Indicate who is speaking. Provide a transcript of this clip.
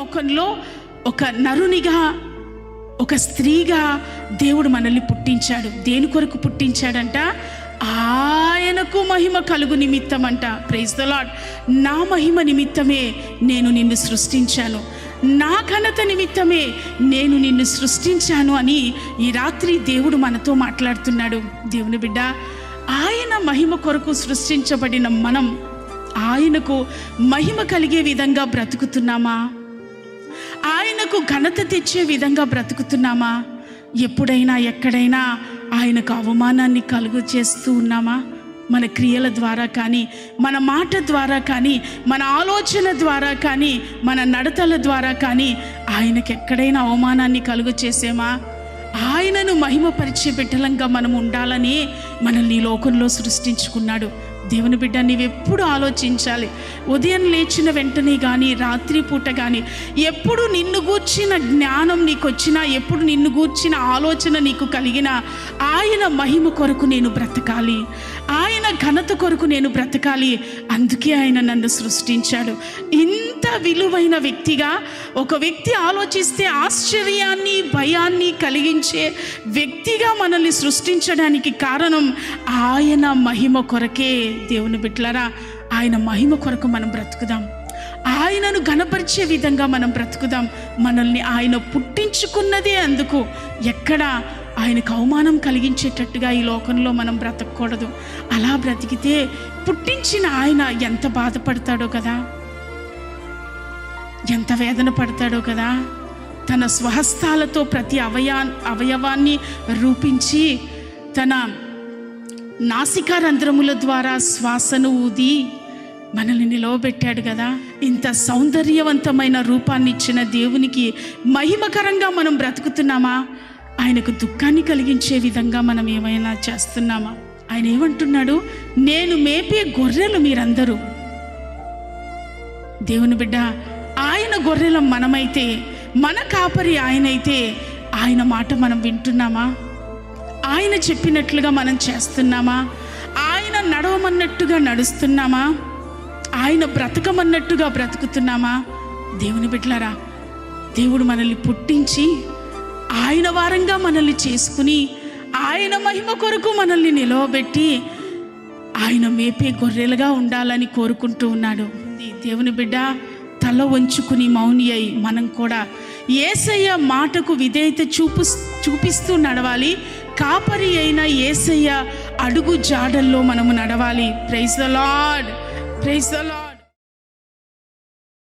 Speaker 1: లోకంలో ఒక నరునిగా ఒక స్త్రీగా దేవుడు మనల్ని పుట్టించాడు. దేని కొరకు పుట్టించాడంట? ఆయనకు మహిమ కలుగు నిమిత్తం అంట ప్రైజ్ ద లాడ్ నా మహిమ నిమిత్తమే నేను నిన్ను సృష్టించాను. నా ఘనత నిమిత్తమే నేను నిన్ను సృష్టించాను అని ఈ రాత్రి దేవుడు మనతో మాట్లాడుతున్నాడు. దేవుని బిడ్డ ఆయన మహిమ కొరకు సృష్టించబడిన మనం ఆయనకు మహిమ కలిగే విధంగా బ్రతుకుతున్నామా? ఆయనకు ఘనత తెచ్చే విధంగా బ్రతుకుతున్నామా? ఎప్పుడైనా ఎక్కడైనా ఆయనకు అవమానాన్ని కలుగు చేస్తూ ఉన్నామా? మన క్రియల ద్వారా కానీ మన మాట ద్వారా కానీ మన ఆలోచన ద్వారా కానీ మన నడతల ద్వారా కానీ ఆయనకు ఎక్కడైనా అవమానాన్ని కలుగు చేసేమా? ఆయనను మహిమపరిచే బిడ్డలంగా మనం ఉండాలని మనల్ని లోకంలో సృష్టించుకున్నాడు. దేవుని బిడ్డ నీవెప్పుడు ఆలోచించాలి? ఉదయం లేచిన వెంటనే కానీ రాత్రి పూట కానీ ఎప్పుడు నిన్ను గూర్చిన జ్ఞానం నీకు వచ్చినా ఎప్పుడు నిన్ను గూర్చిన ఆలోచన నీకు కలిగిన ఆయన మహిమ కొరకు నేను బ్రతకాలి. ఘనత కొరకు నేను బ్రతకాలి. అందుకే ఆయన నన్ను సృష్టించాడు. ఇంత విలువైన వ్యక్తిగా ఒక వ్యక్తి ఆలోచిస్తే ఆశ్చర్యాన్ని భయాన్ని కలిగించే వ్యక్తిగా మనల్ని సృష్టించడానికి కారణం ఆయన మహిమ కొరకే. దేవుని బిట్లరా ఆయన మహిమ కొరకు మనం బ్రతుకుదాం. ఆయనను గణపరిచే విధంగా మనం బ్రతుకుదాం. మనల్ని ఆయన పుట్టించుకున్నదే అందుకు ఎక్కడ ఆయనకు అవమానం కలిగించేటట్టుగా ఈ లోకంలో మనం బ్రతకూడదు. అలా బ్రతికితే పుట్టించిన ఆయన ఎంత బాధపడతాడో కదా? ఎంత వేదన పడతాడో కదా? తన స్వహస్తాలతో ప్రతి అవయా అవయవాన్ని రూపించి తన నాసికా రంధ్రముల ద్వారా శ్వాసను ఊది మనల్ని నిలవబెట్టాడు కదా? ఇంత సౌందర్యవంతమైన రూపాన్ని ఇచ్చిన దేవునికి మహిమకరంగా మనం బ్రతుకుతున్నామా? ఆయనకు దుఃఖాన్ని కలిగించే విధంగా మనం ఏమైనా చేస్తున్నామా? ఆయన ఏమంటున్నాడు? నేను మేపే గొర్రెలు మీరందరూ. దేవుని బిడ్డ ఆయన గొర్రెలం మనమైతే మన కాపరి ఆయనైతే ఆయన మాట మనం వింటున్నామా? ఆయన చెప్పినట్లుగా మనం చేస్తున్నామా? ఆయన నడవమన్నట్టుగా నడుస్తున్నామా? ఆయన బ్రతకమన్నట్టుగా బ్రతుకుతున్నామా? దేవుని బిడ్డలారా దేవుడు మనల్ని పుట్టించి ఆయన వారంగా మనల్ని చేసుకుని ఆయన మహిమ కొరకు మనల్ని నిలవబెట్టి ఆయన మేపే గొర్రెలుగా ఉండాలని కోరుకుంటూ ఉన్నాడు. దేవుని బిడ్డ తల వంచుకుని మౌని అయి మనం కూడా ఏసయ్య మాటకు విధేయత చూపు చూపిస్తూ నడవాలి. కాపరి అయిన ఏసయ్య అడుగు జాడల్లో మనము నడవాలి. Praise the Lord praise the Lord